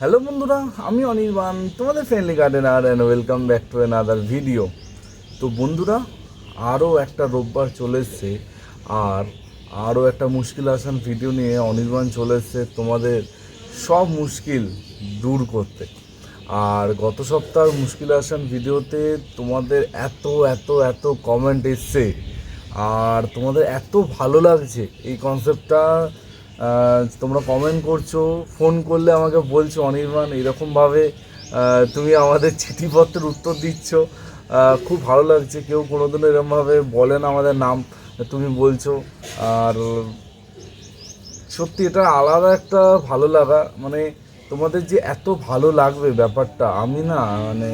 Hello বন্ধুরা, আমি অনির্বাণ, তোমাদের friendly gardener and welcome back to other video তো বন্ধুরা, আরও একটা রোববার চলে এসছে, আর আরও একটা মুশকিল আসান ভিডিও নিয়ে অনির্বাণ চলে এসছে তোমাদের সব মুশকিল দূর করতে। আর গত সপ্তাহ মুশকিল আসান ভিডিওতে তোমাদের এত এত এত কমেন্ট এসছে, আর তোমাদের এত ভালো লাগছে এই কনসেপ্টটা তোমরা কমেন্ট করছ ফোন করলে আমাকে বলছো, অনির্বাণ, এরকমভাবে তুমি আমাদের চিঠিপত্রের উত্তর দিচ্ছ। খুব ভালো লাগছে, কেউ কোনোদিনও এরকমভাবে বলে না আমাদের নাম, তুমি বলছো। আর সত্যি এটা আলাদা একটা ভালো লাগা মানে তোমাদের যে এত ভালো লাগবে ব্যাপারটা, আমি না মানে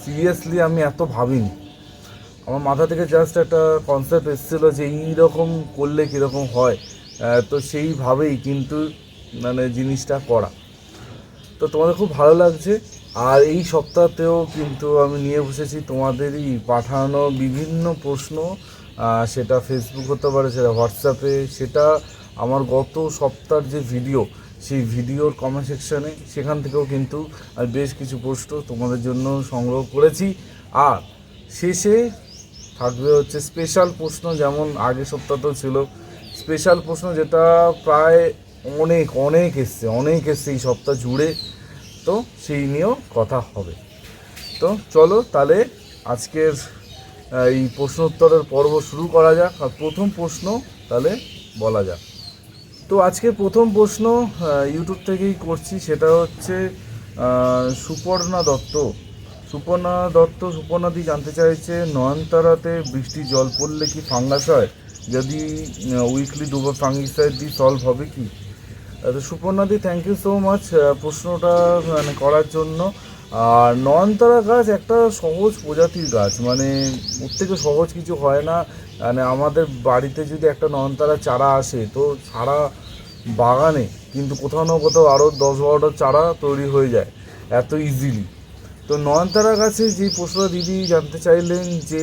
সিরিয়াসলি আমি এত ভাবিনি। আমার মাথা থেকে জাস্ট একটা কনসেপ্ট এসেছিল যে এইরকম করলে কীরকম হয়। তো সেইভাবেই কিন্তু মানে জিনিসটা করা। তো তোমাদের খুব ভালো লাগছে। আর এই সপ্তাহতেও কিন্তু আমি নিয়ে বসেছি তোমাদেরই পাঠানো বিভিন্ন প্রশ্ন। সেটা ফেসবুক হতে পারে, সেটা হোয়াটসঅ্যাপে সেটা আমার গত সপ্তাহের যে ভিডিও সেই ভিডিওর কমেন্ট সেকশানে সেখান থেকেও কিন্তু আমি বেশ কিছু প্রশ্ন তোমাদের জন্য সংগ্রহ করেছি। আর শেষে থাকবে হচ্ছে স্পেশাল প্রশ্ন, যেমন আগের সপ্তাহতেও ছিল স্পেশাল প্রশ্ন যেটা প্রায় অনেক অনেক এসছে অনেক এসছে এই সপ্তাহ জুড়ে। তো সেই নিয়েও কথা হবে। তো চলো তাহলে আজকের এই প্রশ্ন উত্তরের পর্ব শুরু করা যাক। আর প্রথম প্রশ্ন তাহলে বলা যাক। তো আজকে প্রথম প্রশ্ন ইউটিউব থেকেই করছি। সেটা হচ্ছে সুপর্ণা দত্ত। সুপর্ণা দত্ত সুপর্ণাদি জানতে চাইছে, নয়নতারাতে বৃষ্টি জল পড়লে কি ফাঙ্গাস হয়? যদি উইকলি দুবার ফাঙ্গিসাইড দিয়ে সলভ হবে কি? তো সুপর্ণাদি থ্যাংক ইউ সো মাচ প্রশ্নটা মানে করার জন্য। আর নয়নতারা গাছ একটা সহজ প্রজাতির গাছ মানে ওর থেকে সহজ কিছু হয় না। মানে আমাদের বাড়িতে যদি একটা নয়নতারা চারা আসে, তো সারা বাগানে কিন্তু কোথাও না কোথাও আরও দশ বারোটা চারা তৈরি হয়ে যায়, এত ইজিলি তো নয়নতারা গাছে যে প্রশ্নটা দিদি জানতে চাইলেন যে,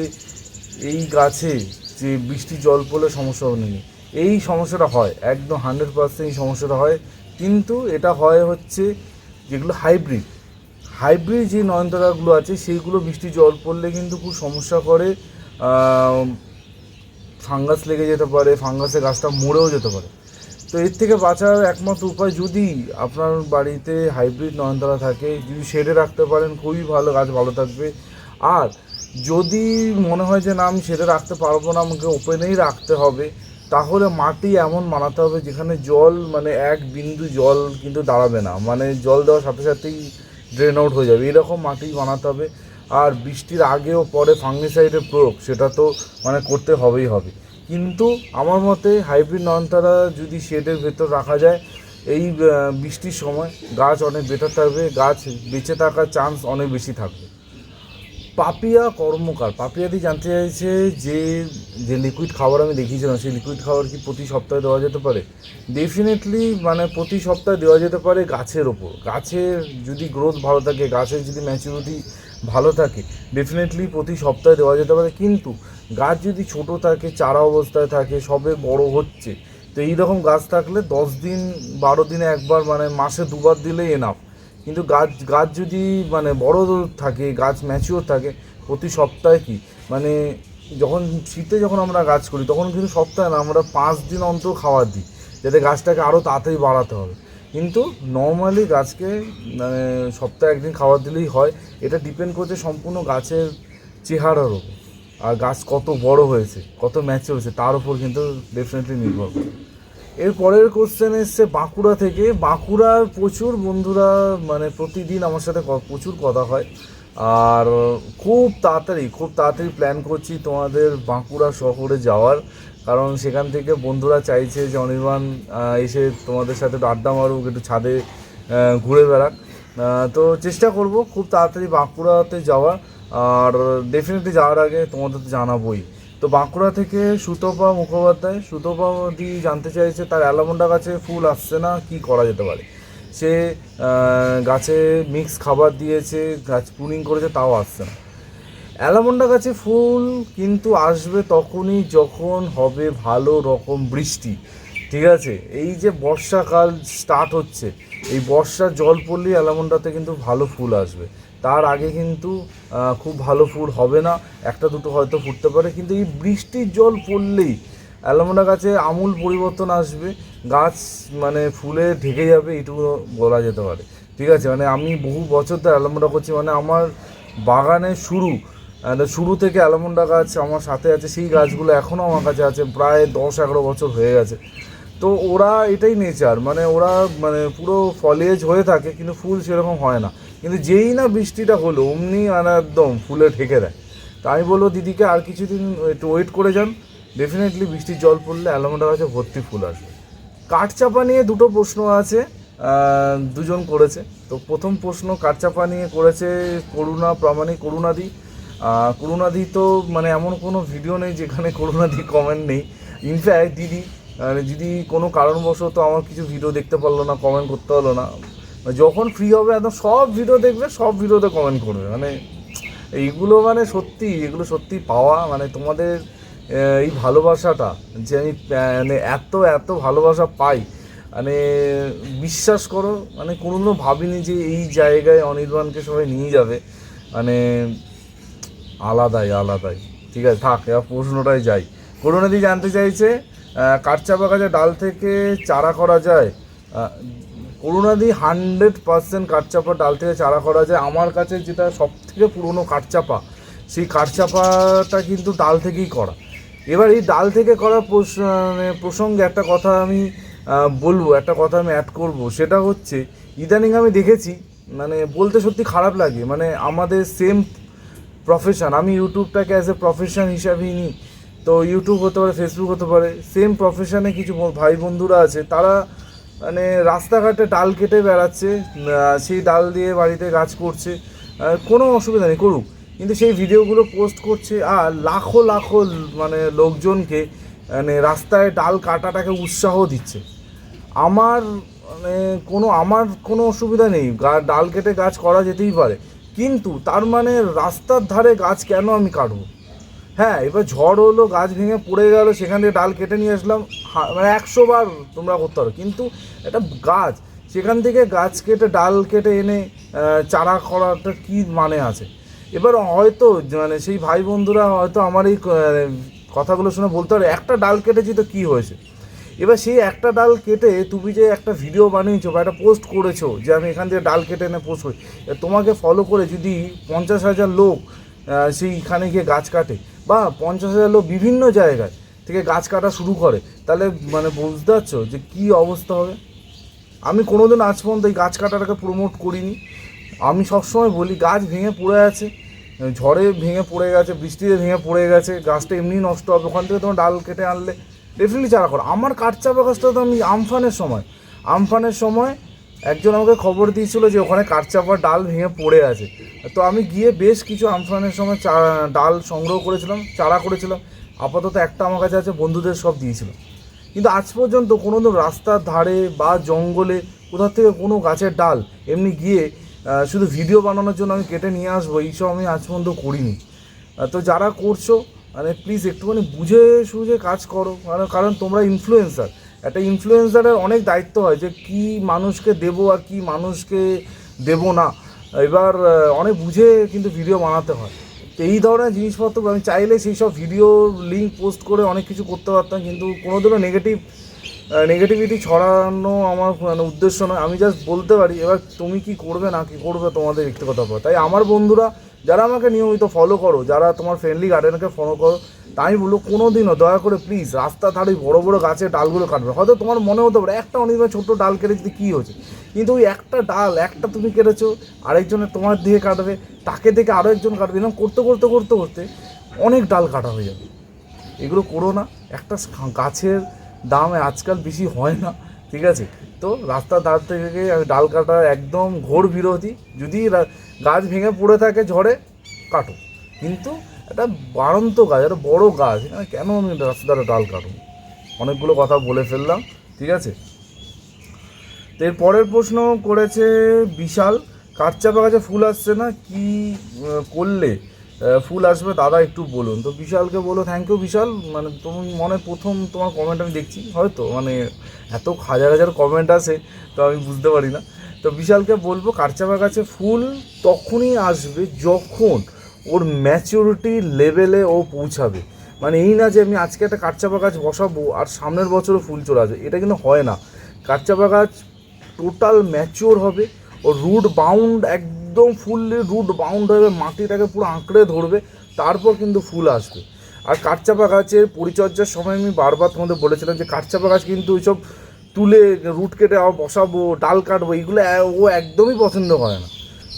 এই গাছে যে বৃষ্টি, জল পড়লে সমস্যা নেই এই সমস্যাটা হয়, একদম হান্ড্রেড পার্সেন্ট এই সমস্যাটা হয়। কিন্তু এটা হয় হচ্ছে যেগুলো হাইব্রিড হাইব্রিড যে নয়নতারাগুলো আছে, সেইগুলো বৃষ্টি, জল পড়লে কিন্তু খুব সমস্যা করে। ফাঙ্গাস লেগে যেতে পারে, ফাঙ্গাসে গাছটা মরেও যেতে পারে। তো এর থেকে বাঁচার একমাত্র উপায় যদি আপনার বাড়িতে হাইব্রিড নয়নতারা থাকে, যদি শেডে রাখতে পারেন, খুবই ভালো, গাছ ভালো থাকবে। আর যদি মনে হয় যে না, আমি শেডে রাখতে পারব না, আমাকে ওপেনেই রাখতে হবে, তাহলে মাটি এমন বানাতে হবে যেখানে জল মানে এক বিন্দু জল কিন্তু দাঁড়াবে না। মানে জল দেওয়ার সাথে সাথেই ড্রেন আউট হয়ে যাবে। এরকম মাটি বানাতে হবে। আর বৃষ্টির আগে ও পরে ফাঙ্গিসাইডের প্রয়োগ, সেটা তো মানে করতে হবেই হবে। কিন্তু আমার মতে হাইব্রিড নয়নতারা যদি শেডের ভেতর রাখা যায়, এই বৃষ্টির সময় গাছ অনেক বেটার থাকবে, গাছ বেঁচে থাকার চান্স অনেক বেশি থাকবে। পাপিয়া কর্মকার। পাপিয়াদি জানতে চাইছে যে যে লিকুইড খাবার আমি দেখিয়েছিলাম, সেই লিকুইড খাবার কি প্রতি সপ্তাহে দেওয়া যেতে পারে? ডেফিনেটলি মানে প্রতি সপ্তাহে দেওয়া যেতে পারে গাছের ওপর। গাছের যদি গ্রোথ ভালো থাকে, গাছের যদি ম্যাচুরিটি ভালো থাকে ডেফিনেটলি প্রতি সপ্তাহে দেওয়া যেতে পারে। কিন্তু গাছ যদি ছোট থাকে, চারা অবস্থায় থাকে, সবে বড় হচ্ছে, তো এইরকম গাছ থাকলে দশ দিন, বারো দিনে একবার মানে মাসে দুবার দিলেই এনাফ কিন্তু গাছ গাছ যদি মানে বড় থাকে, গাছ ম্যাচিওর থাকে, প্রতি সপ্তাহে কি? মানে যখন শীতে যখন আমরা গাছ করি, তখন কিন্তু সপ্তাহে না, আমরা পাঁচ দিন অন্তর খাবার দিই, যাতে গাছটাকে আরও তাড়াতাড়ি বাড়াতে হবে। কিন্তু নর্মালি গাছকে মানে সপ্তাহে একদিন খাবার দিলেই হয়, এটা ডিপেন্ড করছে সম্পূর্ণ গাছের চেহারার ওপর। আর গাছ কত বড় হয়েছে, কত ম্যাচ হয়েছে, তার উপর কিন্তু ডেফিনেটলি নির্ভর করে। এর পরের কোশ্চেন এসছে বাঁকুড়া থেকে। বাঁকুড়ার প্রচুর বন্ধুরা মানে প্রতিদিন আমার সাথে প্রচুর কথা হয়। আর খুব তাড়াতাড়ি খুব তাড়াতাড়ি প্ল্যান করছি তোমাদের বাঁকুড়া শহরে যাওয়ার। কারণ সেখান থেকে বন্ধুরা চাইছে যে অনির্বাণ এসে তোমাদের সাথে একটু আড্ডা মারুক, একটু ছাদে ঘুরে বেড়াক। তো চেষ্টা করব খুব তাড়াতাড়ি বাঁকুড়াতে যাওয়া আর ডেফিনেটলি যাওয়ার আগে তোমাদের তো জানাবোই। তো বাঁকুড়া থেকে সুতপা মুখোপাধ্যায়, সুতপা দি জানতে চাইছে তার অ্যালামন্ডা গাছে ফুল আসছে না, কি করা যেতে পারে? সে গাছে মিক্স খাবার দিয়েছে, গাছ পুনিং করেছে, তাও আসছে না। অ্যালামন্ডা গাছে ফুল কিন্তু আসবে তখনই যখন হবে ভালো রকম বৃষ্টি, ঠিক আছে? এই যে বর্ষাকাল স্টার্ট হচ্ছে, এই বর্ষার জল পড়লেই অ্যালামন্ডাতে কিন্তু ভালো ফুল আসবে। তার আগে কিন্তু খুব ভালো ফুল হবে না। একটা দুটো হয়তো ফুটতে পারে, কিন্তু এই বৃষ্টির জল পড়লেই অ্যালামন্ডা গাছে আমূল পরিবর্তন আসবে। গাছ মানে ফুলে ঢেকে যাবে এইটুকু বলা যেতে পারে। ঠিক আছে? মানে আমি বহু বছর ধরে অ্যালামন্ডা করছি মানে আমার বাগানে শুরু শুরু থেকে অ্যালামন্ডা গাছ আমার সাথে আছে, সেই গাছগুলো এখনও আমার কাছে আছে, প্রায় দশ এগারো বছর হয়ে গেছে। তো ওরা এটাই নেচার মানে ওরা মানে পুরো ফলেজ হয়ে থাকে, কিন্তু ফুল সেরকম হয় না। কিন্তু যেই না বৃষ্টিটা হলো, অমনি মানে একদম ফুলে ঢেকে দেয়। তো আমি বলব, দিদিকে আর কিছুদিন একটু ওয়েট করে যান। ডেফিনেটলি বৃষ্টির জল পড়লে অ্যালামন্ডা গাছে ভর্তি ফুল আসবে। কাঠচাপা নিয়ে দুটো প্রশ্ন আছে দুজন করেছে। তো প্রথম প্রশ্ন, কাঠচাপা নিয়ে করেছে করুণা, প্রামাণিক করুণাদি। করুণাদি তো মানে এমন কোনো ভিডিও নেই যেখানে করুণাদি কমেন্ট নেই। ইনফ্যাক্ট দিদি মানে দিদি কোনো কারণবশত আমার কিছু ভিডিও দেখতে পারল না কমেন্ট করতে হলো না। যখন ফ্রি হবে একদম সব ভিডিও দেখবে সব ভিডিওতে কমেন্ট করবে। মানে এইগুলো মানে সত্যি এগুলো সত্যি পাওয়া মানে তোমাদের এই ভালোবাসাটা যে আমি মানে এত এত ভালোবাসা পাই মানে বিশ্বাস করো মানে কোনোদিনও ভাবিনি যে এই জায়গায় অনির্বাণকে সবাই নিয়ে যাবে। মানে আলাদাই আলাদাই। ঠিক আছে থাক এবার প্রশ্নটাই যাই। করুণাদি জানতে চাইছে আহ, কাঠচাপা গাছে ডাল থেকে চারা করা যায় আহ, করুণাদি হান্ড্রেড পার্সেন্ট কাঠচাপা ডাল থেকে চারা করা যায়। আমার কাছে যেটা সব থেকে পুরনো কাঠচাপা সেই কাঠচাপাটা কিন্তু ডাল থেকেই করা। এবার এই ডাল থেকে করা মানে প্রসঙ্গে একটা কথা আমি বলব একটা কথা আমি অ্যাড করব। সেটা হচ্ছে ইদানিং আমি দেখেছি মানে বলতে সত্যি খারাপ লাগে। মানে আমাদের সেম প্রফেশন আমি ইউটিউবটাকে অ্যাজ এ প্রফেশন হিসাবেই নিই। তো ইউটিউব হতে পারে ফেসবুক হতে পারে সেম প্রফেশনে কিছু ভাই বন্ধুরা আছে তারা মানে রাস্তাঘাটে ডাল কেটে বেড়াচ্ছে সেই ডাল দিয়ে বাড়িতে গাছ করছে কোনো অসুবিধা নেই, করুক। কিন্তু সেই ভিডিওগুলো পোস্ট করছে, আর লাখো লাখো মানে লোকজনকে মানে রাস্তায় ডাল কাটাটাকে উৎসাহ দিচ্ছে। আমার মানে কোনো, আমার কোনো অসুবিধা নেই ডাল কেটে গাছ করা যেতেই পারে। কিন্তু তার মানে রাস্তার ধারে গাছ কেন আমি কাটবো? হ্যাঁ এবার ঝড় হলো, গাছ ভেঙে পড়ে গেল, সেখান থেকে ডাল কেটে নিয়ে আসলাম। মানে একশো বার তোমরা করতে পারো। কিন্তু একটা গাছ, সেখান থেকে গাছ কেটে, ডাল কেটে এনে চারা করাটা কি মানে আছে? এবার হয়তো মানে সেই ভাই বন্ধুরা হয়তো আমার এই কথাগুলো শুনে বলতে পারে, একটা ডাল কেটেছি তো কী হয়েছে? এবার সেই একটা ডাল কেটে তুমি যে একটা ভিডিও বানিয়েছো বা একটা পোস্ট করেছ যে আমি এখান থেকে ডাল কেটে এনে পোস্ট করি তোমাকে ফলো করে যদি পঞ্চাশ হাজার লোক সেইখানে গিয়ে গাছ কাটে। বা পঞ্চাশ হাজার লোক বিভিন্ন জায়গায় থেকে গাছ কাটা শুরু করে। তাহলে মানে বুঝতে পারছ যে কী অবস্থা হবে? আমি কোনোদিন আজ পর্যন্ত এই গাছ কাটাটাকে প্রমোট করিনি। আমি সবসময় বলি, গাছ ভেঙে পড়ে আছে, ঝড়ে ভেঙে পড়ে গেছে, বৃষ্টিতে ভেঙে পড়ে গেছে, গাছটা এমনি নষ্ট হবে। ওখান থেকে তোমার ডাল কেটে আনলে ডেফিনেটলি চারা করো আমার কাঠচাপা গাছটা তো আমি আমফানের সময় আমফানের সময় একজন আমাকে খবর দিয়েছিল যে ওখানে কাঠচাপা ডাল ভেঙে পড়ে আছে। তো আমি গিয়ে বেশ কিছু আমফানের সময় ডাল সংগ্রহ করেছিলাম, চারা করেছিলাম। আপাতত একটা আমার কাছে আছে, বন্ধুদের সব দিয়েছিলাম কিন্তু আজ পর্যন্ত কোনো রাস্তার ধারে বা জঙ্গলে কোথা থেকে কোনো গাছের ডাল এমনি গিয়ে শুধু ভিডিও বানানোর জন্য আমি কেটে নিয়ে আসব, এইসব আমি আজ পর্যন্ত করিনি। তো যারা করছ মানে প্লিজ একটুখানি বুঝে সুঝে কাজ করো। মানে কারণ তোমরা ইনফ্লুয়েন্সার একটা ইনফ্লুয়েন্সারের অনেক দায়িত্ব হয় যে কি মানুষকে দেবো আর কি মানুষকে দেবো না। এবার অনেক বুঝে কিন্তু ভিডিও বানাতে হয়। তো এই ধরনের জিনিসপত্র আমি চাইলে সেই সব ভিডিও লিঙ্ক পোস্ট করে অনেক কিছু করতে পারতাম, কিন্তু কোনোদিনও নেগেটিভ নেগেটিভিটি ছড়ানো আমার মানে উদ্দেশ্য নয়। আমি জাস্ট বলতে পারি, এবার তুমি কি করবে না কি করবে তোমাদের ব্যক্তিগত তাই আমার বন্ধুরা যারা আমাকে নিয়মিত ফলো করো, যারা তোমার ফ্রেন্ডলি গার্ডেনকে ফলো করো, তাই বলব কোনো দিনও দয়া করে প্লিজ রাস্তা ধারে বড় বড় গাছের ডালগুলো কাটবে। হয়তো তোমার মনে হতে পারে, একটা অনির্বাণ ছোট্ট ডাল কেটে যদি কী হয়েছে? কিন্তু ওই একটা ডাল, একটা তুমি কেটেছো, আরেকজনের তোমার দিকে কাটবে, তাকে দেখে আরও একজন কাটবে, এরকম করতে করতে করতে করতে অনেক ডাল কাটা হয়ে যাবে। এগুলো করো না, একটা গাছের দাম আজকাল বেশি হয় না। ঠিক আছে? তো রাস্তার ধার থেকে ডাল কাটা একদম ঘোর বিরোধী। যদি গাছ ভেঙে পড়ে থাকে ঝড়ে, কাটো। কিন্তু একটা বাড়ন্ত গাছ, একটা বড় গাছ কেন আমি রাস্তার ধারে ডাল কাটো অনেকগুলো কথা বলে ফেললাম, ঠিক আছে? তো এর পরের প্রশ্ন করেছে বিশাল কাঠচাপা গাছে ফুল আসছে না? কি করলে? ফুল আসবে, দাদা একটু বলুন। তো বিশালকে বলো থ্যাংক ইউ বিশাল। মানে তুমি মনে প্রথম তোমার কমেন্ট আমি দেখছি, হয়তো? মানে এত হাজার হাজার কমেন্ট আসে, তো আমি বুঝতে পারি না। তো বিশালকে বলব কারচাপা গাছে ফুল তখনই আসবে যখন ওর ম্যাচিউরিটি লেভেলে ও পৌঁছাবে। মানে এই না যে আমি আজকে একটা কারচাপা গাছ বসাবো আর সামনের বছরও ফুল চলে আসবে, এটা কিন্তু হয় না। কারচাপা গাছ টোটাল ম্যাচিওর হবে ও রুট বাউন্ড একদম ফুললি রুট বাউন্ড হবে মাটিটাকে পুরো আঁকড়ে ধরবে, তারপর কিন্তু ফুল আসবে। আর কাঠচাপা গাছের পরিচর্যার সময় আমি বারবার তোমাদের বলেছিলাম যে কাঠচাপা গাছ কিন্তু ওইসব তুলে রুট কেটে আবার বসাবো, ডাল কাটবো এইগুলো ও একদমই পছন্দ করে না।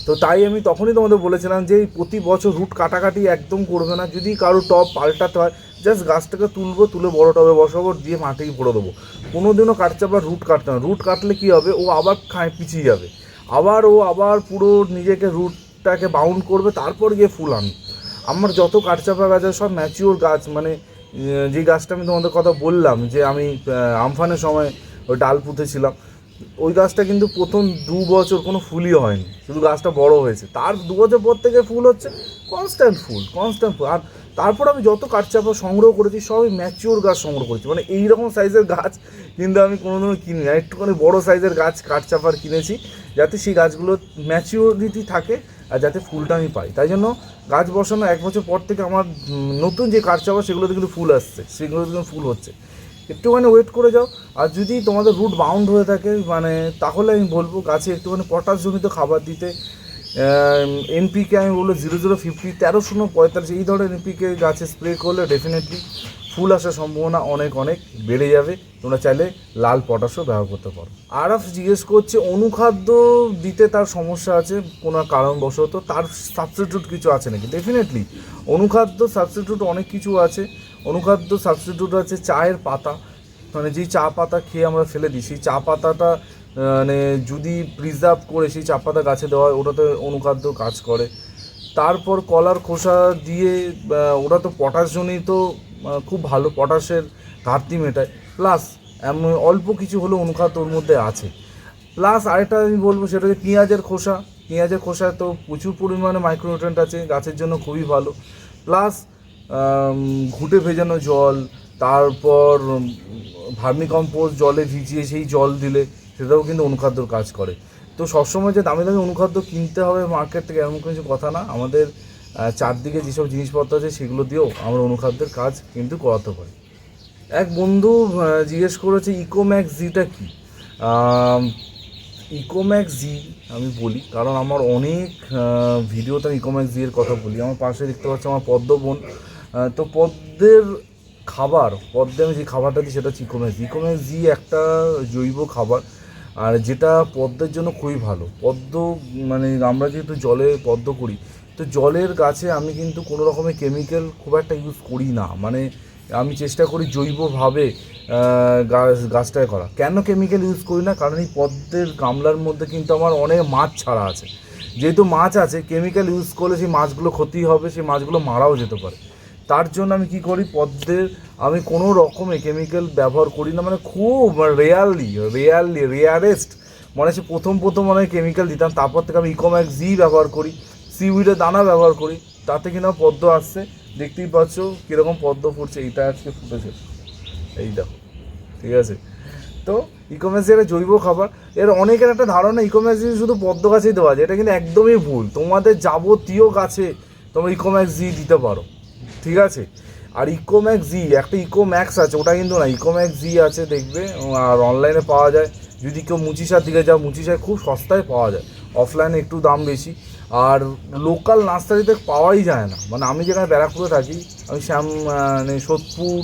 তো তাই আমি তখনই তোমাদের বলেছিলাম যে প্রতি বছর রুট কাটাকাটি একদম করবে না, যদি কারও টব পাল্টাতে হয় জাস্ট গাছটাকে তুলবো, তুলে বড় টবে বসাবো, দিয়ে মাটি ভরে দেবো। কোনোদিনও কাটচাপা রুট কাটতে না। রুট কাটলে কী হবে? ও আবার খায়, পিছিয়ে যাবে। আবার ও আবার পুরো নিজেকে রুটটাকে বাউন্ড করবে, তারপর গিয়ে ফুল আনবে। আমার যত কাঠচাপা গাছ আছে, সব ম্যাচিওর গাছ মানে যে গাছটা আমি তোমাদের কথা বললাম, যে আমি আমফানের সময় ওই ডাল পুঁতেছিলাম, ওই গাছটা কিন্তু প্রথম দু বছর কোনো ফুলই হয়নি। শুধু গাছটা বড় হয়েছে। তার দু বছর পর থেকে ফুল হচ্ছে কনস্ট্যান্ট ফুল কনস্ট্যান্ট ফুল। আর তারপর আমি যত কাঠচাপা সংগ্রহ করেছি, সবই ম্যাচিওর গাছ সংগ্রহ করেছি। মানে এইরকম সাইজের গাছ কিন্তু আমি কোনোদিনও কিনি না একটুখানি বড় সাইজের গাছ কাঠচাপার কিনেছি, যাতে সেই গাছগুলো ম্যাচিওরিটি থাকে আর যাতে ফুলটা আমি পাই। তাই জন্য গাছ বসানো এক বছর পর থেকে আমার নতুন যে কাঠচাপা সেগুলোতে কিন্তু ফুল আসছে। সেগুলোতে কিন্তু ফুল হচ্ছে। একটুখানি ওয়েট করে যাও। আর যদি তোমাদের রুট বাউন্ড হয়ে থাকে মানে তাহলে আমি বলব গাছে একটুখানি পটাশ জমিত খাবার দিতে এনপিকে আমি বলব জিরো জিরো ফিফটি তেরো শূন্য পঁয়তাল্লিশ, এই ধরনের এনপিকে গাছে স্প্রে করলে ডেফিনেটলি ফুল আসার সম্ভাবনা অনেক অনেক বেড়ে যাবে। তোমরা চাইলে লাল পটাশও ব্যবহার করতে পারো। আরফ জিজ্ঞেস করছে, অনুখাদ্য দিতে তার সমস্যা আছে কোনো কারণবশত? তার সাবস্টিটিউট কিছু আছে নাকি? ডেফিনেটলি অনুখাদ্য সাবস্টিটিউট অনেক কিছু আছে। অনুখাদ্য সাবস্টিটিউট আছে চায়ের পাতা। মানে যেই চা পাতা খেয়ে আমরা ফেলে দিই, সেই চা পাতাটা মানে যদি প্রিজার্ভ করে সেই চা পাতা গাছে দেওয়া হয় ওটাতে অনুখাদ্য কাজ করে। তারপর কলার খোসা দিয়ে ওটা তো পটাশজনিত খুব ভালো পটাশের ঘাটতি মেটায়। প্লাস এমন অল্প কিছু হলেও অনুখাদ্য ওর মধ্যে আছে। প্লাস আরেকটা আমি বলব, সেটা হচ্ছে পেঁয়াজের খোসা। পেঁয়াজের খোসায় তো প্রচুর পরিমাণে মাইক্রোনিউট্রেন্ট আছে, গাছের জন্য খুবই ভালো। প্লাস ঘুটে ভেজানো জল, তারপর ভার্মি কম্পোস্ট জলে ভিজিয়ে সেই জল দিলে সেটাও কিন্তু অনুখাদ্যর কাজ করে। তো সবসময় যে দামি দামি অনুখাদ্য কিনতে হবে মার্কেট থেকে এমন কিছু কথা না। আমাদের চারদিকে যেসব জিনিসপত্র আছে সেগুলো দিয়েও আমরা অনুখাদ্যের কাজ কিন্তু করাতে পারি। এক বন্ধু জিজ্ঞেস করেছে ইকোম্যাক্স জিটা কি? ইকোম্যাক্স জি আমি বলি, কারণ আমার অনেক ভিডিওতে আমি ইকোম্যাক্স জি এর কথা বলি। আমার পাশে দেখতে পাচ্ছি আমার পদ্ম বোন। তো পদ্মের খাবার, পদ্মে আমি যে খাবারটা দিই সেটা হচ্ছে ইকোম্যাক্স জি ইকোম্যাক্স জি একটা জৈব খাবার। আর যেটা পদ্মের জন্য খুবই ভালো। পদ্ম মানে আমরা যেহেতু জলে পদ্ম করি, তো জলের গাছে আমি কিন্তু কোনো রকমের কেমিক্যাল খুব একটা ইউজ করি না। মানে আমি চেষ্টা করি জৈবভাবে গাছ, গাছটায় করা। কেন কেমিক্যাল ইউজ করি না? কারণ এই পদ্মের গামলার মধ্যে কিন্তু আমার অনেক মাছ ছাড়া আছে। যেহেতু মাছ আছে কেমিক্যাল ইউজ করলে সেই মাছগুলো ক্ষতি হবে, সেই মাছগুলো মারাও যেতে পারে। তার জন্য আমি কি করি? পদ্মের আমি কোনো রকমে কেমিক্যাল ব্যবহার করি না মানে খুব রেয়ারলি রেয়ারলি রেয়ারেস্ট মনে হচ্ছে প্রথম প্রথম মনে কেমিক্যাল দিতাম, তারপর থেকে আমি ইকোম্যাক্স জি ব্যবহার করি সিউইডের দানা ব্যবহার করি, তাতে কিনা পদ্ম আসছে, দেখতেই পাচ্ছ কীরকম পদ্ম ফুটছে, এইটা আজকে ফুটেছে। এই দেখো, ঠিক আছে? তো ইকোম্যাক্স একটা জৈব খাবার, এর অনেকের একটা ধারণা ইকোম্যাক্স শুধু পদ্ম গাছেই দেওয়া যায়, এটা কিন্তু একদমই ভুল। তোমাদের যাবতীয় গাছে তোমরা ইকোম্যাক্স জি দিতে পারো, ঠিক আছে? আর ইকোম্যাক্স জি একটা ইকোম্যাক্স আছে, ওটা কিন্তু না ইকোম্যাক্স জি আছে দেখবে আর অনলাইনে পাওয়া যায়। যদি কেউ মুচিসার দিকে যাও, মুচিসায় খুব সস্তায় পাওয়া যায় অফলাইনে একটু দাম বেশি। আর লোকাল নার্সারিতে পাওয়াই যায় না। মানে আমি যেখানে ব্যারাকপুরে থাকি, আমি শ্যাম মানে সোদপুর,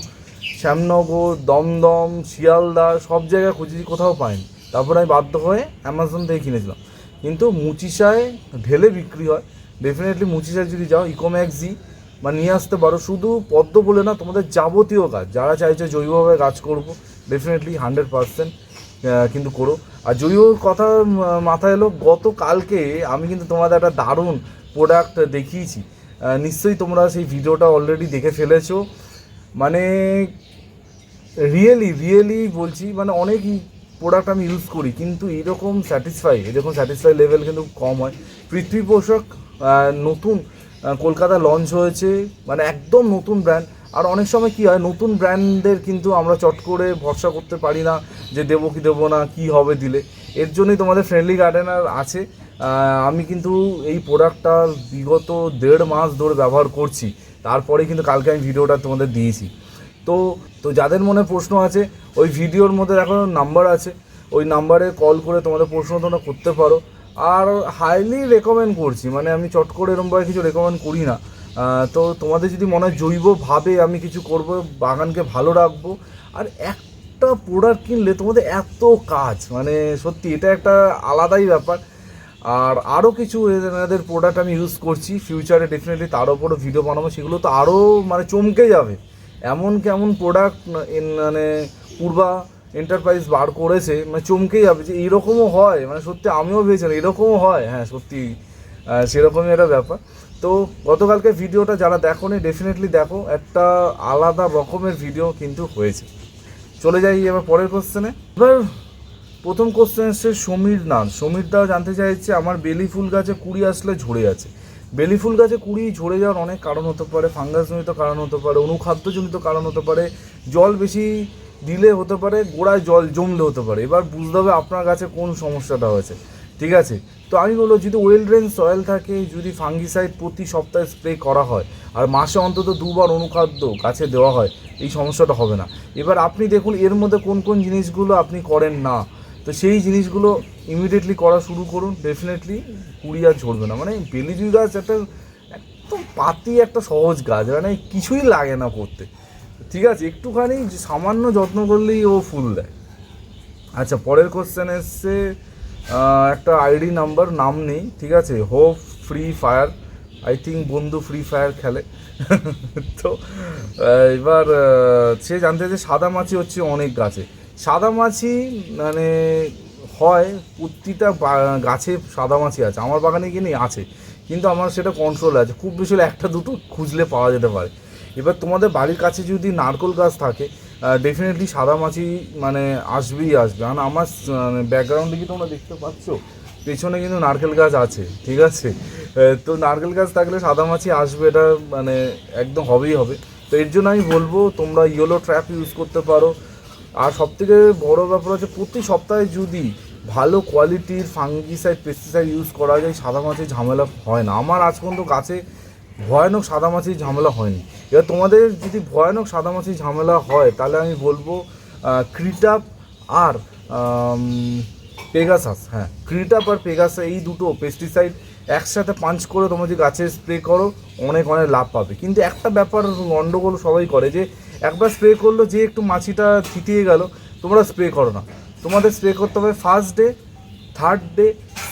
শ্যামনগর, দমদম, শিয়ালদা, সব জায়গায় খুঁজেছি কোথাও পাইনি। তারপর আমি বাধ্য হয়ে অ্যামাজন থেকে কিনেছিলাম। কিন্তু মুচিসায় ঢেলে বিক্রি হয়। ডেফিনেটলি মুচিসায় যদি যাও ইকোম্যাক্স জি বা নিয়ে আসতে পারো। শুধু পদ্ম বলে না, তোমাদের যাবতীয় গাছ যারা চাইছে জৈবভাবে গাছ করব ডেফিনেটলি হান্ড্রেড পারসেন্ট কিন্তু করো। আর জৈব কথা মাথায় এলো, গতকালকে আমি কিন্তু তোমাদের একটা দারুণ প্রোডাক্ট দেখিয়েছি। নিশ্চয়ই তোমরা সেই ভিডিওটা অলরেডি দেখে ফেলেছো। মানে রিয়েলি রিয়েলি বলছি মানে অনেক প্রোডাক্ট আমি ইউজ করি, কিন্তু এরকম স্যাটিসফাই এরকম স্যাটিসফাই লেভেল কিন্তু কম হয়। পৃথিবী পোষক নতুন কলকাতা লঞ্চ হয়েছে মানে একদম নতুন ব্র্যান্ড আর অনেক সময় কি হয়, নতুন ব্র্যান্ডের কিন্তু আমরা চট করে ভরসা করতে পারি না যে দেবো কি দেবো না, কি হবে দিলে। এর জন্যই তোমাদের ফ্রেন্ডলি গার্ডেনার আছে। আমি কিন্তু এই প্রোডাক্টটা বিগত দেড় মাস ধরে ব্যবহার করছি। তারপরে কিন্তু কালকে আমি ভিডিওটা তোমাদের দিয়েছি। তো তো যাদের মনে প্রশ্ন আছে, ওই ভিডিওর মধ্যে দেখো নাম্বার আছে। ওই নাম্বারে কল করে তোমাদের প্রশ্ন তোমরা করতে পারো। আর হাইলি রেকমেন্ড করছি মানে আমি চট করে এরমভাবে কিছু রেকমেন্ড করি না। তো তোমাদের যদি মনে হয় জৈবভাবে আমি কিছু করব, বাগানকে ভালো রাখব, আর একটা প্রোডাক্ট কিনলে তোমাদের এত কাজ মানে সত্যি এটা একটা আলাদাই ব্যাপার। আর আরও কিছু এনাদের প্রোডাক্ট আমি ইউজ করছি ফিউচারে ডেফিনেটলি তার উপরও ভিডিও বানাবো, সেগুলো তো আরও মানে চমকে যাবে। এমন কেমন প্রোডাক্ট মানে পূর্বা এন্টারপ্রাইজ বার করেছে মানে চমকে যাবে যে এইরকমও হয় মানে সত্যি আমিও ভেবেছিলাম এরকমও হয়। হ্যাঁ সত্যি সেরকমই একটা ব্যাপার। তো গতকালকে ভিডিওটা যারা দেখো নি ডেফিনেটলি দেখো, একটা আলাদা রকমের ভিডিও কিন্তু হয়েছে। চলে যাই এবার পরের কোশ্চেনে এবার প্রথম কোশ্চেন এসছে সমীর নাথ সমীর দা জানতে চাইছে, আমার বেলি ফুল গাছে কুড়ি আসলে ঝরে আছে। বেলি ফুল গাছে কুড়ি ঝরে যাওয়ার অনেক কারণ হতে পারে, ফাঙ্গাসজনিত কারণ হতে পারে, অনুখাদ্যজনিত কারণ হতে পারে, জল বেশি দিলে হতে পারে, গোড়ায় জল জমলে হতে পারে। এবার বুঝতে হবে আপনার গাছে কোন সমস্যাটা হয়েছে। ঠিক আছে? তো আমি বলব, যদি ওয়েল ড্রেন সয়েল থাকে, যদি ফাঙ্গিসাইড প্রতি সপ্তাহে স্প্রে করা হয়, আর মাসে অন্তত দুবার অনুখাদ্য গাছে দেওয়া হয়, এই সমস্যাটা হবে না। এবার আপনি দেখুন, এর মধ্যে কোন কোন জিনিসগুলো আপনি করেন না, তো সেই জিনিসগুলো ইমিডিয়েটলি করা শুরু করুন। ডেফিনেটলি কুড়ি আর ঝরবে না। মানে বেলিজুই গাছ একটা একদম পাতি, একটা সহজ গাছ মানে কিছুই লাগে না করতে। ঠিক আছে, একটুখানি সামান্য যত্ন করলেই ও ফুল দেয়। আচ্ছা পরের কোশ্চেন এসছে একটা আইডি নাম্বার নাম নেই, ঠিক আছে hope free fire I think বন্ধু ফ্রি ফায়ার খেলে। তো এবার সে জানতে যে সাদা মাছি হচ্ছে অনেক গাছে। সাদা মাছি মানে হয়, প্রতিটা গাছে সাদা মাছি আছে। আমার বাগানে কি নেই, আছে। কিন্তু আমার সেটা কন্ট্রোল আছে। খুব বেশি একটা, দুটো খুঁজলে পাওয়া যেতে পারে। এবার তোমাদের বাড়ির কাছে যদি নারকোল গাছ থাকে ডেফিনেটলি সাদা মাছি মানে আসবেই আসবে। কারণ আমার ব্যাকগ্রাউন্ডে কি তোমরা দেখতে পাচ্ছ? পেছনে কিন্তু নারকেল গাছ আছে, ঠিক আছে? তো নারকেল গাছ থাকলে সাদা মাছি আসবে, এটা মানে একদম হবেই হবে। তো এর জন্য আমি বলব, তোমরা ইয়েলো ট্র্যাপ ইউজ করতে পারো। আর সবথেকে বড় ব্যাপার হচ্ছে, প্রতি সপ্তাহে যদি ভালো কোয়ালিটির ফাঙ্গিসাইড পেস্টিসাইড ইউজ করা যায়, সাদা মাছির ঝামেলা হয় না। আমার আজ পর্যন্ত গাছে ভয়ানক সাদা মাছির ঝামেলা হয়নি। এবার তোমাদের যদি ভয়ানক সাদা মাছির ঝামেলা হয়, তাহলে আমি বলব ক্রিটাপ আর পেগাসাস হ্যাঁ ক্রিটাপ আর পেগাসাস এই দুটো পেস্টিসাইড একসাথে পাঞ্চ করে তোমরা যদি গাছে স্প্রে করো, অনেক অনেক লাভ পাবে। কিন্তু একটা ব্যাপার গণ্ডগোল সবাই করে যে, একবার স্প্রে করল, যে একটু মাছিটা থিতিয়ে গেল, তোমরা স্প্রে করো না। তোমাদের স্প্রে করতে হবে first day third day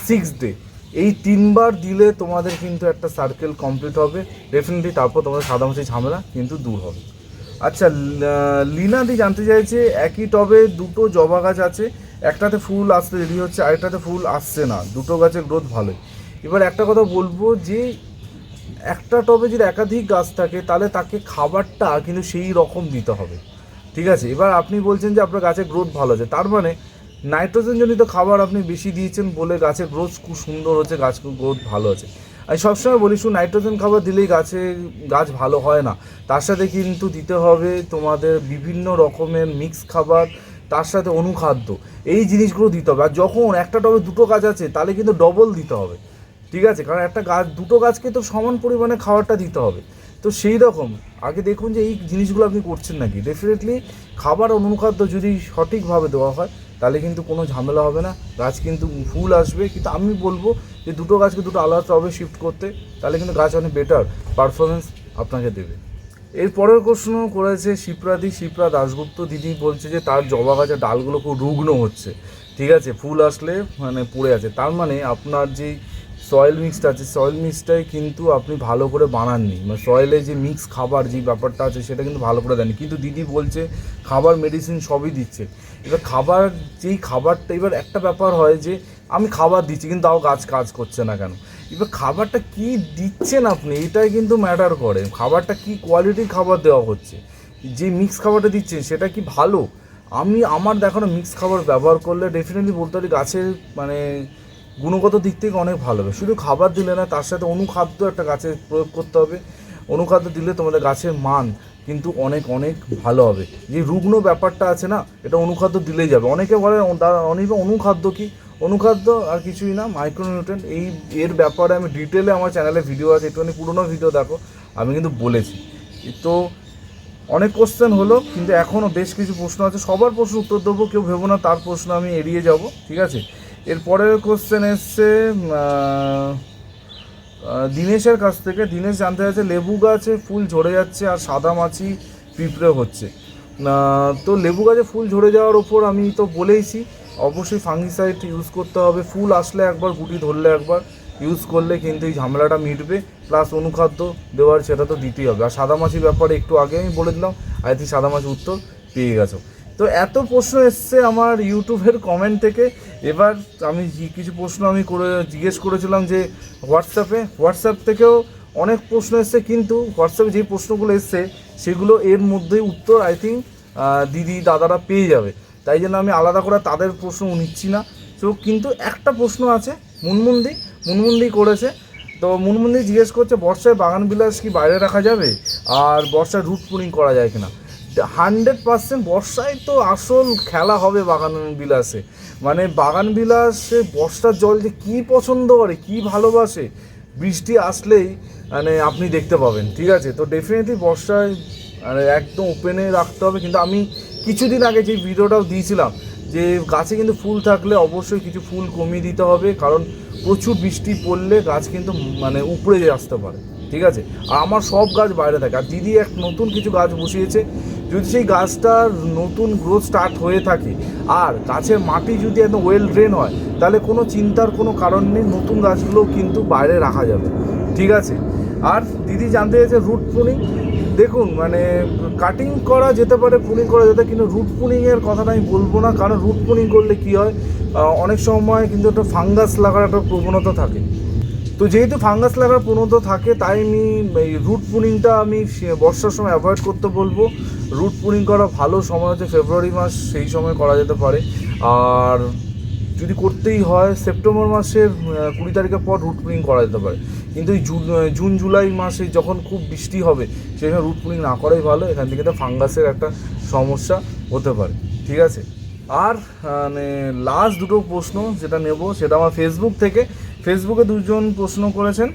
six day এই তিনবার দিলে তোমাদের কিন্তু একটা সার্কেল কমপ্লিট হবে। ডেফিনেটলি তারপর তোমাদের সাদামাছি ঝামেলা কিন্তু দূর হবে। আচ্ছা লীনাদি জানতে চাইছে, একই টবে দুটো জবা গাছ আছে, একটাতে ফুল আসতে দেরি হচ্ছে, আরেকটাতে ফুল আসছে না। দুটো গাছের গ্রোথ ভালোই। এবার একটা কথা বলব যে, একটা টবে যদি একাধিক গাছ থাকে, তাহলে তাকে খাবারটা কিন্তু সেই রকম দিতে হবে। ঠিক আছে? এবার আপনি বলছেন যে আপনার গাছের গ্রোথ ভালো আছে, তার মানে নাইট্রোজেন জনিত খাবার আপনি বেশি দিয়েছেন বলে গাছের গ্রোথ খুব সুন্দর হচ্ছে, গাছ গ্রোথ ভালো আছে। আমি সবসময় বলি, শুধু নাইট্রোজেন খাবার দিলেই গাছে, গাছ ভালো হয় না। তার সাথে কিন্তু দিতে হবে তোমাদের বিভিন্ন রকমের মিক্স খাবার, তার সাথে অনুখাদ্য। এই জিনিসগুলো দিতে হবে। আর যখন একটা টবে দুটো গাছ আছে, তাহলে কিন্তু ডবল দিতে হবে। ঠিক আছে? কারণ একটা গাছ দুটো গাছকে তো সমান পরিমাণে খাবারটা দিতে হবে। তো সেই রকম। আগে দেখুন যে এই জিনিসগুলো আপনি করছেন নাকি? ডেফিনেটলি খাবার অনুখাদ্য যদি সঠিকভাবে দেওয়া হয় তাহলে কিন্তু কোনো ঝামেলা হবে না। গাছ কিন্তু ফুল আসবে, কিন্তু আমি বলব যে দুটো গাছকে দুটো আলাদা হবে শিফট করতে, তাহলে কিন্তু গাছ অনেক বেটার পারফরমেন্স আপনাকে দেবে। এরপরের প্রশ্ন করেছে শিপ্রাদি শিপ্রা দাশগুপ্ত দিদি বলছে যে তার জবা গাছের ডালগুলো খুব রুগ্ন হচ্ছে। ঠিক আছে, ফুল আসলে মানে পড়ে আছে। তার মানে আপনার যেই সয়েল মিক্সটা আছে সয়েল মিক্সটাই কিন্তু আপনি ভালো করে বানাননি। মানে সয়েলে যে মিক্স খাবার যে ব্যাপারটা আছে, সেটা কিন্তু ভালো করে দেননি। কিন্তু দিদি বলছে, খাবার মেডিসিন সবই দিচ্ছে। এবার খাবার, যেই খাবারটা, এবার একটা ব্যাপার হয় যে, আমি খাবার দিচ্ছি, কিন্তু তাও গাছ কাজ করছে না কেন? এবার খাবারটা কি দিচ্ছেন আপনি, এটাই কিন্তু ম্যাটার করে। খাবারটা কি কোয়ালিটির খাবার দেওয়া হচ্ছে? যে মিক্স খাবারটা দিচ্ছেন, সেটা কি ভালো? আমি, আমার দেখানো মিক্স খাবার ব্যবহার করলে ডেফিনেটলি বলতে পারি গাছের মানে গুণগত দিক থেকে অনেক ভালো হবে। শুধু খাবার দিলে না তার সাথে অনুখাদ্য একটা গাছে প্রয়োগ করতে হবে। অনুখাদ্য দিলে তোমাদের গাছের মান কিন্তু অনেক অনেক ভালো হবে। যে রুগ্ন ব্যাপারটা আছে না এটা অনুখাদ্য দিলেই যাবে। অনেকে বলে "ও, দাদা অনেকে অনুখাদ্য কি? অনুখাদ্য আর কিছুই না মাইক্রোনিউট্রেন এই এর ব্যাপারে আমি ডিটেলে আমার চ্যানেলে ভিডিও আছে একটুখানি পুরোনো ভিডিও দেখো আমি কিন্তু বলেছি। তো অনেক কোশ্চেন হলো কিন্তু এখনও বেশ কিছু প্রশ্ন আছে। সবার প্রশ্ন উত্তর দেবো কেউ ভেবো না তার প্রশ্ন আমি এড়িয়ে যাব ঠিক আছে? এরপরের কোশ্চেন এসছে দিনেশের কাছ থেকে। দিনেশ জানতে চাইছে, লেবু গাছে ফুল ঝরে যাচ্ছে আর সাদা মাছি পিঁপড়ে হচ্ছে। তো লেবু গাছে ফুল ঝরে যাওয়ার ওপর আমি তো বলেইছি, অবশ্যই ফাঙ্গিসাইড ইউজ করতে হবে। ফুল আসলে একবার, গুটি ধরলে একবার ইউজ করলে কিন্তু এই ঝামেলাটা মিটবে। প্লাস অনুখাদ্য দেওয়ার সেটা তো দিতেই হবে। আর সাদা মাছির ব্যাপারে একটু আগে আমি বলে দিলাম আই সাদা মাছি উত্তর পেয়ে গেছো। তো এত প্রশ্ন এসছে আমার ইউটিউবের কমেন্ট থেকে। এবার আমি কিছু প্রশ্ন আমি করে, জিজ্ঞেস করেছিলাম যে হোয়াটসঅ্যাপে, হোয়াটসঅ্যাপ থেকেও অনেক প্রশ্ন এসছে, কিন্তু হোয়াটসঅ্যাপে যে প্রশ্নগুলো এসছে, সেগুলো এর মধ্যেই উত্তর আই থিঙ্ক দিদি, দাদারা পেয়ে যাবে। তাই জন্য আমি আলাদা করে তাদের প্রশ্ন নিচ্ছি না। তো কিন্তু একটা প্রশ্ন আছে, মুনমুন্দি মুনমুন্দি করেছে। তো মুনমুন্দি জিজ্ঞেস করছে, বর্ষায় বাগান বিলাস কি বাইরে রাখা যাবে? আর বর্ষায় রুট পুলিং করা যায় কিনা? হান্ড্রেড পার্সেন্ট বর্ষায় তো আসল খেলা হবে বাগান বিলাসে। মানে বাগান বিলাসে বর্ষার জল যে কী পছন্দ করে, কী ভালোবাসে, বৃষ্টি আসলেই মানে আপনি দেখতে পাবেন, ঠিক আছে? তো ডেফিনেটলি বর্ষায় মানে একদম ওপেনে রাখতে হবে। কিন্তু আমি কিছুদিন আগে যে ভিডিওটাও দিয়েছিলাম, যে গাছে কিন্তু ফুল থাকলে অবশ্যই কিছু ফুল কমিয়ে দিতে হবে, কারণ প্রচুর বৃষ্টি পড়লে গাছ কিন্তু মানে উপরে আসতে পারে, ঠিক আছে? আর আমার সব গাছ বাইরে থাকে। আর দিদি এক নতুন কিছু গাছ বসিয়েছে যদি সেই গাছটার নতুন গ্রোথ স্টার্ট হয়ে থাকে, আর গাছের মাটি যদি একদম ওয়েল ড্রেন হয়, তাহলে কোনো চিন্তার কোনো কারণ নেই, নতুন গাছগুলো কিন্তু বাইরে রাখা যাবে। ঠিক আছে? আর দিদি জানতে চাইছে রুট পুলিং দেখুন মানে কাটিং করা যেতে পারে পুলিং করা যেতে কিন্তু রুট পুলিংয়ের কথাটা আমি বলব না, কারণ রুট পুলিং করলে কি হয় অনেক সময় কিন্তু একটা ফাঙ্গাস লাগার একটা প্রবণতা থাকে। তো যেহেতু ফাঙ্গাস লাগার প্রবণতা থাকে, তাই আমি এই রুট পুনিংটা আমি বর্ষার সময় অ্যাভয়েড করতে বলব। রুট পুনিং করা ভালো সময় হচ্ছে ফেব্রুয়ারি মাস, সেই সময় করা যেতে পারে। আর যদি করতেই হয় সেপ্টেম্বর মাসের কুড়ি তারিখের পর রুট পুলিং করা যেতে পারে। কিন্তু এই জুন জুন জুলাই মাসে যখন খুব বৃষ্টি হবে, সেই সময় রুট পুলিং না করাই ভালো। এখান থেকে তো ফাঙ্গাসের একটা সমস্যা হতে পারে। ঠিক আছে? আর মানে লাস্ট দুটো প্রশ্ন যেটা নেব, সেটা আমার ফেসবুক থেকে। ফেসবুকে দুজন প্রশ্ন করেছেন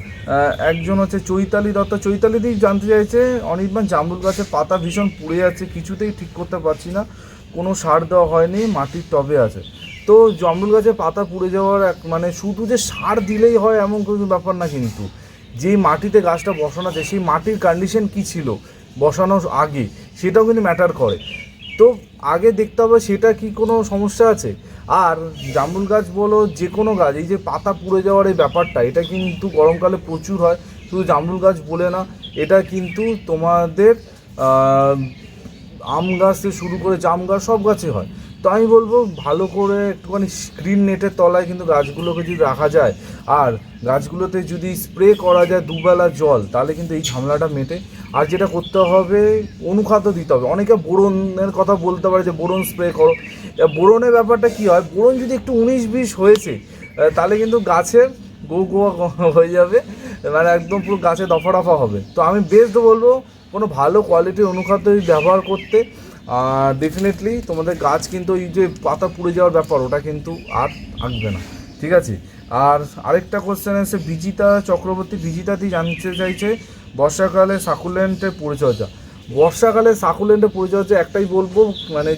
একজন হচ্ছে চৈতালি দত্ত। চৈতালি দি জানতে চাইছে অনির্বাণ জামরুল গাছের পাতা ভীষণ পুড়ে যাচ্ছে, কিছুতেই ঠিক করতে পারছি না। কোনো সার দেওয়া হয়নি, মাটির টবে আছে। তো জামরুল গাছের পাতা পুড়ে যাওয়ার এক মানে শুধু যে সার দিলেই হয় এমন কোনো ব্যাপার না কিন্তু। যেই মাটিতে গাছটা বসানো আছে, সেই মাটির কন্ডিশন কি ছিল বসানোর আগে, সেটাও কিন্তু ম্যাটার করে। তো আগে দেখতে হবে সেটা কি কোনো সমস্যা আছে? আর জামরুল গাছ বলো, যে কোনো গাছ, এই যে পাতা পুড়ে যাওয়ার এই ব্যাপারটা, এটা কিন্তু গরমকালে প্রচুর হয়। শুধু জামরুল গাছ বলে না, এটা কিন্তু তোমাদের আম গাছ থেকে শুরু করে জাম গাছ সব গাছে হয়। তো আমি বলব ভালো করে একটুখানি স্ক্রিন নেটের তলায় কিন্তু গাছগুলোকে যদি রাখা যায়, আর গাছগুলোতে যদি স্প্রে করা যায় দুবেলা জল, তাহলে কিন্তু এই ঝামেলাটা মেটে। আর যেটা করতে হবে, অনুখাদ্য দিতে হবে। অনেকে বোরনের কথা বলতে পারে যে বোরন স্প্রে করো। বোরনের ব্যাপারটা কি হয়, বোরন যদি একটু উনিশ বিশ হয়েছে তাহলে কিন্তু গাছের গো গোয়া হয়ে যাবে মানে একদম পুরো গাছে দফা দফা হবে। তো আমি বেস্ট বলব, কোনো ভালো কোয়ালিটির অনুখাদ্য ব্যবহার করতে আর ডেফিনেটলি তোমাদের গাছ কিন্তু এই যে পাতা পুড়ে যাওয়ার ব্যাপার, ওটা কিন্তু আর আঁকবে না। ঠিক আছে? আর আরেকটা কোশ্চেন আছে বিজিতা চক্রবর্তী বিজিতাদি জানতে চাইছে, বর্ষাকালে সাকুলেন্টের পরিচর্যা বর্ষাকালে সাকুলেন্টের পরিচর্যা একটাই বলব মানে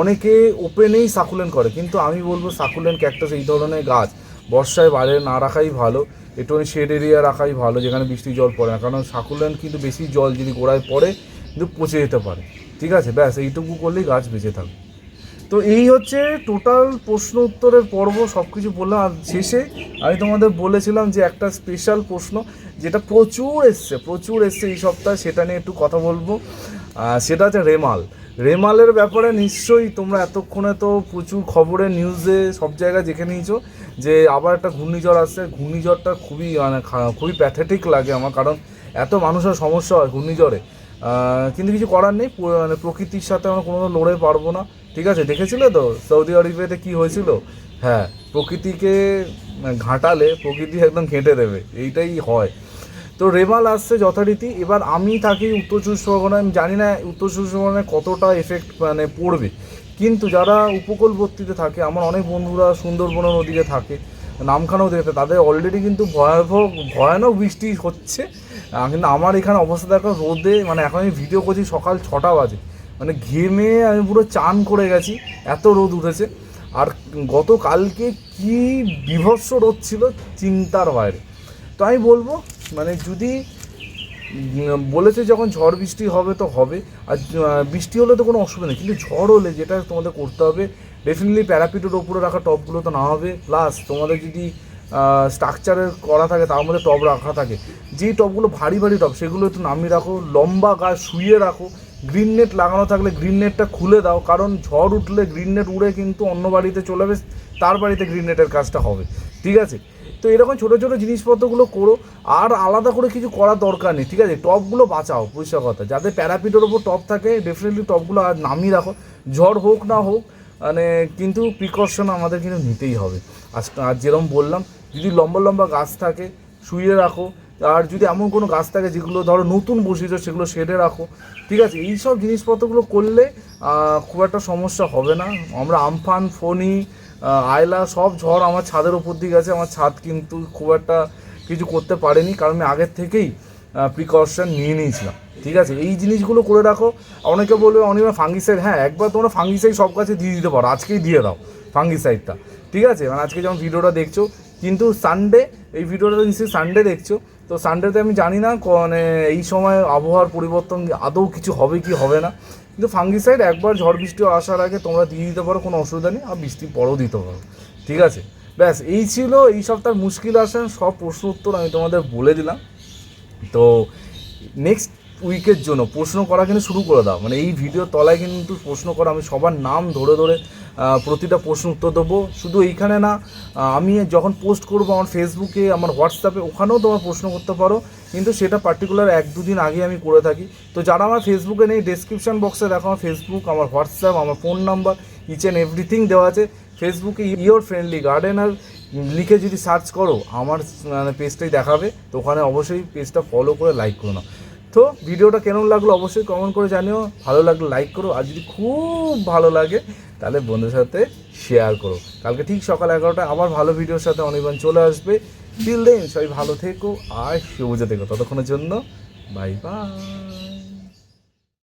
অনেকে ওপেনেই সাকুলেন্ট করে, কিন্তু আমি বলব সাকুলেন্ট ক্যাকটাস এই ধরনের গাছ, বর্ষায় বাইরে না রাখাই ভালো, একটু শেড এরিয়া রাখাই ভালো, যেখানে বৃষ্টি জল পড়ে না। কারণ সাকুলেন্ট কিন্তু বেশি জল যদি গোড়ায় পড়ে, কিন্তু পচে যেতে পারে। ঠিক আছে, ব্যাস, এইটুকু করলেই গাছ বেঁচে থাকবে তো এই হচ্ছে টোটাল প্রশ্ন উত্তরের পর্ব সব কিছু বললাম। আর শেষে আমি তোমাদের বলেছিলাম যে একটা স্পেশাল প্রশ্ন, যেটা প্রচুর এসছে প্রচুর এসছে এই সপ্তাহে, সেটা নিয়ে একটু কথা বলব। সেটা হচ্ছে রেমাল। রেমালের ব্যাপারে নিশ্চয়ই তোমরা এতক্ষণে তো প্রচুর খবরে নিউজে সব জায়গায় দেখে নিয়েছো যে আবার একটা ঘূর্ণিঝড় আসছে। ঘূর্ণিঝড়টা খুবই মানে খুবই প্যাথেটিক লাগে আমার, কারণ এত মানুষের সমস্যা হয় ঘূর্ণিঝড়ে। কিন্তু কিছু করার নেই। মানে প্রকৃতির সাথে আমরা কোনো লড়ে পারব না। ঠিক আছে? দেখেছিলে তো? সৌদি আরবেতে কি হয়েছিল? হ্যাঁ প্রকৃতিকে ঘাঁটালে প্রকৃতি একদম ঘেঁটে দেবে। এইটাই হয়। তো রেমাল আসছে যথারীতি। এবার আমি থাকি উত্তর চব্বিশ পরগনায়। আমি জানি না উত্তর চব্বিশ পরগনায় কতটা এফেক্ট মানে পড়বে। কিন্তু যারা উপকূলবর্তীতে থাকে, আমার অনেক বন্ধুরা সুন্দরবনের ওদিকে থাকে, নামখানাও দেখতে, তাদের অলরেডি কিন্তু ভয়াবহ, ভয়ানক বৃষ্টি হচ্ছে। কিন্তু আমার এখানে অবস্থা দেখো, রোদে মানে এখন আমি ভিডিও করছি সকাল ছটা বাজে। মানে ঘেমে আমি পুরো চান করে গেছি, এত রোদ উঠেছে। আর গতকালকে কি বিভৎস রোদ ছিল, চিন্তার বাইরে। তো আমি বলব মানে যদি বলেছে যখন ঝড় বৃষ্টি হবে তো হবে, আর বৃষ্টি হলে তো কোনো অসুবিধা নেই, কিন্তু ঝড় হলে যেটা তোমাদের করতে হবে ডেফিনেটলি প্যারাপিটের ওপরে রাখা টপগুলো তো না হবে প্লাস তোমাদের যদি স্ট্রাকচারের করা থাকে, তার মধ্যে টব রাখা থাকে। যেই টবগুলো ভারী ভারী টব সেগুলো একটু নামিয়ে রাখো, লম্বা গাছ শুয়ে রাখো। গ্রিন নেট লাগানো থাকলে গ্রিন নেটটা খুলে দাও, কারণ ঝড় উঠলে গ্রিন নেট উড়ে কিন্তু অন্য বাড়িতে চলে যাবে, তার বাড়িতে গ্রিন নেটের কাজটা হবে। ঠিক আছে? তো এরকম ছোটো ছোটো জিনিসপত্রগুলো করো, আর আলাদা করে কিছু করার দরকার নেই, ঠিক আছে? টপগুলো বাঁচাও, পরিষ্কার কথা। যাদের প্যারাপিটের ওপর টপ থাকে ডেফিনেটলি টপগুলো আর নামিয়ে রাখো। ঝড় হোক না হোক মানে কিন্তু প্রিকশন আমাদের কিন্তু নিতেই হবে। আর যেরকম বললাম যদি লম্বা লম্বা গাছ থাকে শুয়ে রাখো। আর যদি এমন কোনো গাছ থাকে যেগুলো ধরো নতুন বসিয়েছো, সেগুলো শেডে রাখো। ঠিক আছে, এই সব জিনিসপত্রগুলো করলে খুব একটা সমস্যা হবে না। আমরা আমফান, ফণি আয়লা সব ঝড় আমার ছাদের ওপর দিয়ে গেছে। আমার ছাদ কিন্তু খুব একটা কিছু করতে পারেনি, কারণ আমি আগের থেকেই প্রিকশন নিয়ে নিয়েছিলাম। ঠিক আছে, এই জিনিসগুলো করে রাখো। অনেকে বলবে অনেক ফাঙ্গিসাইড হ্যাঁ একবার তোমরা ফাঙ্গিসাইড সব কাছে দিয়ে দিতে পারো, আজকেই দিয়ে দাও ফাঙ্গিসাইডটা ঠিক আছে মানে আজকে যখন ভিডিওটা দেখছ কিন্তু সানডে এই ভিডিওটা নিশ্চয়ই সানডে দেখছ। তো সানডেতে আমি জানি না মানে এই সময় আবহাওয়ার পরিবর্তন আদৌ কিছু হবে কি, হবে না। কিন্তু ফাঙ্গিসাইড একবার ঝড় বৃষ্টি আসার আগে তোমরা দিয়ে দিতে পারো, কোনো অসুবিধা নেই, আর বৃষ্টি পরেও দিতে পারো। ঠিক আছে? ব্যাস, এই ছিল এই সপ্তাহের মুশকিল আসেন সব প্রশ্ন উত্তর আমি তোমাদের বলে দিলাম। তো নেক্সট উইকের জন্য। প্রশ্ন করা কিন্তু শুরু করে দাও। মানে এই ভিডিও তলায় কিন্তু প্রশ্ন করা। আমি সবার নাম ধরে ধরে প্রতিটা প্রশ্ন উত্তর দেবো। শুধু এইখানে না আমি যখন পোস্ট করব আমার ফেসবুকে আমার হোয়াটসঅ্যাপে ওখানেও তোমার প্রশ্ন করতে পারো। কিন্তু সেটা পার্টিকুলার এক, দুদিন আগে আমি করে থাকি। তো যারা আমার ফেসবুকে নেই ডেসক্রিপশন বক্সে দেখো আমার ফেসবুক আমার হোয়াটসঅ্যাপ আমার phone number each and everything দেওয়া আছে। ফেসবুকে ইয়োর ফ্রেন্ডলি গার্ডেনার লিখে যদি সার্চ করো, আমার মানে পেজটাই দেখাবে। তো ওখানে অবশ্যই পেজটা ফলো করে লাইক করো না তো ভিডিওটা কেমন লাগল অবশ্যই কমেন্ট করে জানিও। ভালো লাগলে লাইক করো, আর যদি খুব ভালো লাগে, তাহলে বন্ধুর সাথে শেয়ার করো। কালকে ঠিক সকাল এগারোটা আবার ভালো ভিডিওর সাথে অনির্বাণ চলে আসবে। টিল দেন সবাই ভালো থেকো আর সবুজে থেকো। ততক্ষণের জন্য বাই বাই